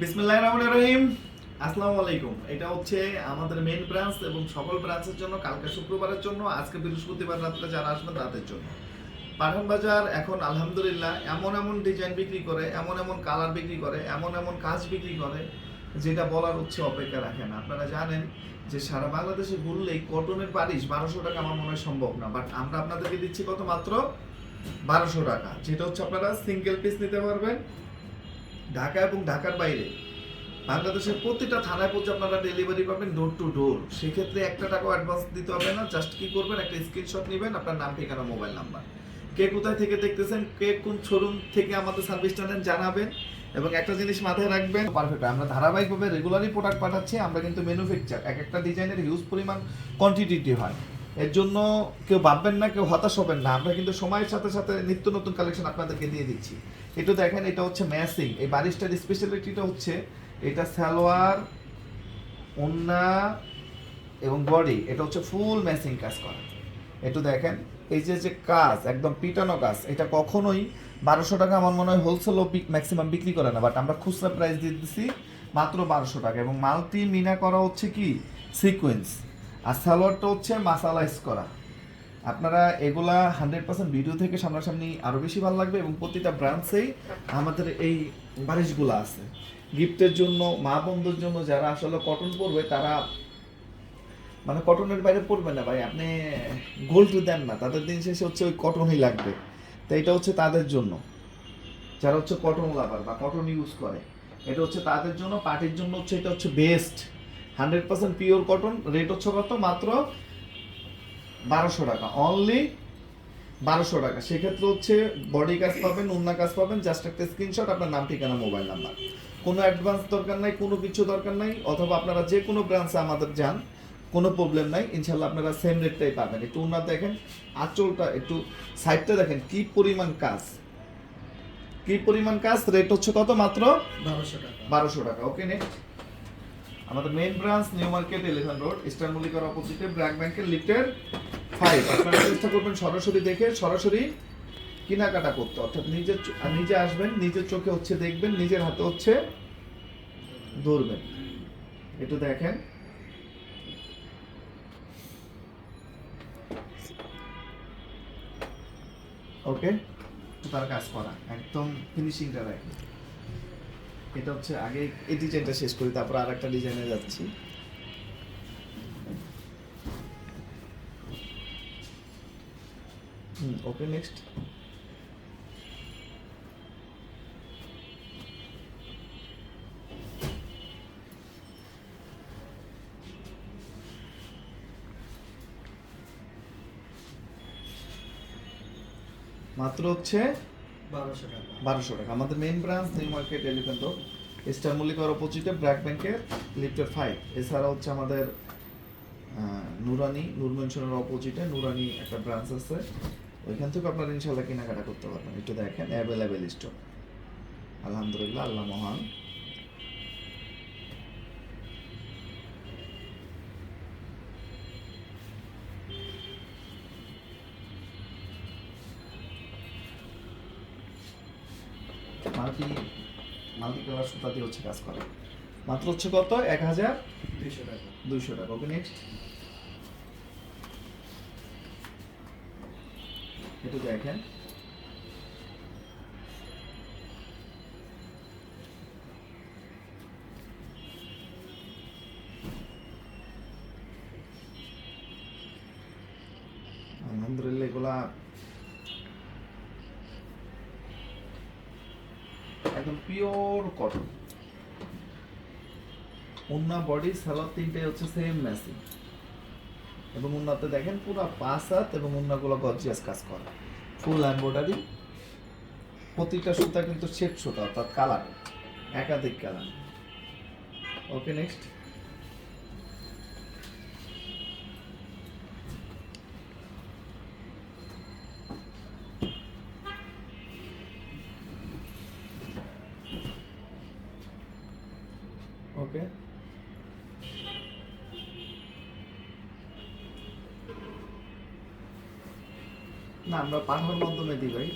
বিসমিল্লাহির রহমানির রহিম। আসসালামু আলাইকুম। এটা হচ্ছে আমাদের মেইন ব্রাঞ্চ এবং সকল ব্রাঞ্চের জন্য কালকে শুক্রবারের জন্য, আজকে বৃহস্পতিবার রাত্রে যারা আসবেন রাতের জন্য। পাঠান বাজার এখন আলহামদুলিল্লাহ এমন এমন ডিজাইন বিক্রি করে, এমন এমন কালার বিক্রি করে, এমন এমন কাজ বিক্রি করে, যেটা বলার হচ্ছে অপেক্ষা রাখে না আপনারা জানেন যে সারা বাংলাদেশে ঘুরলেই কটনের বারিশ বারোশো টাকা আমার মনে হয় সম্ভব না বাট আমরা আপনাদেরকে দিচ্ছি কত মাত্র? বারোশো টাকা, যেটা হচ্ছে আপনারা সিঙ্গেল পিস নিতে পারবেন। ঢাকা এবং ঢাকার বাইরে। বাংলাদেশের প্রতিটা থানায় পৌঁছে আপনারা ডেলিভারি পাবেন ডোর টু ডোর সেক্ষেত্রে একটা টাকাও অ্যাডভান্স দিতে হবে না জাস্ট কি করবেন, একটা স্ক্রিনশট নেবেন, আপনার নাম, ঠিকানা মোবাইল নাম্বার কে কোথায় থেকে দেখতেছেন, কে কোন শোরুম থেকে আমাদের সার্ভিসটা নেন জানাবেন। এবং একটা জিনিস মাথায় রাখবেন পারফেক্ট আমরা ধারাবাহিকভাবে রেগুলারই প্রোডাক্ট পাঠাচ্ছি, আমরা কিন্তু ম্যানুফ্যাকচার এক একটা ডিজাইনের হিউজ পরিমাণ কোয়ান্টিটি হয়। এর জন্য কেউ ভাববেন না, কেউ হতাশ হবেন না। আমরা কিন্তু সময়ের সাথে সাথে নিত্য নতুন কালেকশন আপনাদেরকে দিয়ে দিচ্ছি। একটু দেখেন, এটা হচ্ছে ম্যাসিং এই বারিশটার স্পেশালিটিটা হচ্ছে এটা সালোয়ার, ওন্না এবং বডি এটা হচ্ছে ফুল ম্যাসিং কাজ করা। একটু দেখেন, এই যে যে কাজ, একদম পিটানো কাজ, এটা কখনোই বারোশো টাকা আমার মনে হয় হোলসেলও ম্যাক্সিমাম বিক্রি করে না বাট আমরা খুচরা প্রাইস দিয়ে দিচ্ছি মাত্র বারোশো টাকা। এবং মাল্টি মিনা করা হচ্ছে কি? সিকোয়েন্স আর সালোয়ারটা হচ্ছে মাসালাইজ করা। আপনারা এগুলা হান্ড্রেড পার্সেন্ট ভিডিও থেকে সামনাসামনি আরও বেশি ভালো লাগবে এবং প্রতিটা ব্রাঞ্চেই আমাদের এই বারিশগুলো আছে। গিফটের জন্য, মা বন্ধুর জন্য যারা আসলে কটন পরবে, তারা মানে কটনের বাইরে পড়বে না ভাই, আপনি গোল্ড দেন না, তাদের দিন শেষে হচ্ছে ওই কটনই লাগবে। তো এটা হচ্ছে তাদের জন্য। যারা হচ্ছে কটন লাভার বা কটন ইউজ করে, এটা হচ্ছে তাদের জন্য পার্টির জন্য হচ্ছে, এটা হচ্ছে best hundred percent pure cotton rate হচ্ছে কত? মাত্র বারোশো টাকা। অনলি বারোশো টাকা। সেক্ষেত্রে হচ্ছে বডি কাজ পাবেন অন্য কাজ পাবেন জাস্ট একটা স্ক্রিনশট আপনার নাম ঠিকানা মোবাইল নাম্বার কোনো অ্যাডভান্স দরকার নাই কোনো কিছু দরকার নাই অথবা আপনারা যে কোনো ব্রাঞ্চে আমাদের যান কোনো প্রবলেম নাই ইনশাল্লাহ আপনারা সেম রেটটাই পাবেন। একটু উন্নত দেখেন আঁচলটা একটু সাইডটা দেখেন কি পরিমাণ কাজ? কি পরিমাণ কাজ? রেট হচ্ছে কত? মাত্র বারোশো টাকা। বারোশো টাকা। ওকে নেক্সট আমাদের main branch new market elephant road eastern মল্লিকার অপোজিটে ব্র্যাক ব্যাংকের লিফটের ফাইভ আপনারা চেষ্টা করবেন সরাসরি দেখে, সরাসরি কেনাকাটা করতে। অর্থাৎ আর নিজে আসবেন, নিজের চোখে হচ্ছে দেখবেন, নিজের হাতে হচ্ছে ধরবেন। একটু দেখেন। ওকে তার কাজ করা, একদম ফিনিশিংটা রাখি এটা হচ্ছে আগে এই ডিজাইনটা শেষ করি, তারপর আর একটা ডিজাইনে যাচ্ছি ওকে নেক্সট মাত্র হচ্ছে বারোশো টাকা। আমাদের main branch new market elephant star মল্লিকার অপোজিটে ব্র্যাক ব্যাংকের লিফটার ফাইভ এছাড়া হচ্ছে আমাদের নুরানি নূর মেনশনের অপোজিটে নুরানি একটা ব্রাঞ্চ আছে। ওইখান থেকে আপনারা ইনশাল্লাহ কেনাকাটা করতে পারবেন। একটু দেখেন অ্যাভেলেবেল স্টক আলহামদুলিল্লাহ, আল্লাহ মহান। মাল্টি মাল্টি কালার সুতা দিয়ে হচ্ছে কাজ করে। মাত্র হচ্ছে কত? এক হাজার দুইশো টাকা। দুইশো টাকা। ওকে নেক্সট এটা দেখেন। একদম পিওর কটন উন্না বডি সালোয়ার তিনটাই হচ্ছে সেম ম্যাচিং এবং উন্নাতে দেখেন পুরো পাঁচ হাত এবং উন্নাগুলো গর্জিয়াস কাজ করা। ফুল এম্ব্রয়ডারি প্রতিটা সুতা কিন্তু সেট সুতা, অর্থাৎ কালার একাধিক কালার ওকে নেক্সট না আমরা পাঠানোর মাধ্যমে দিই ভাই।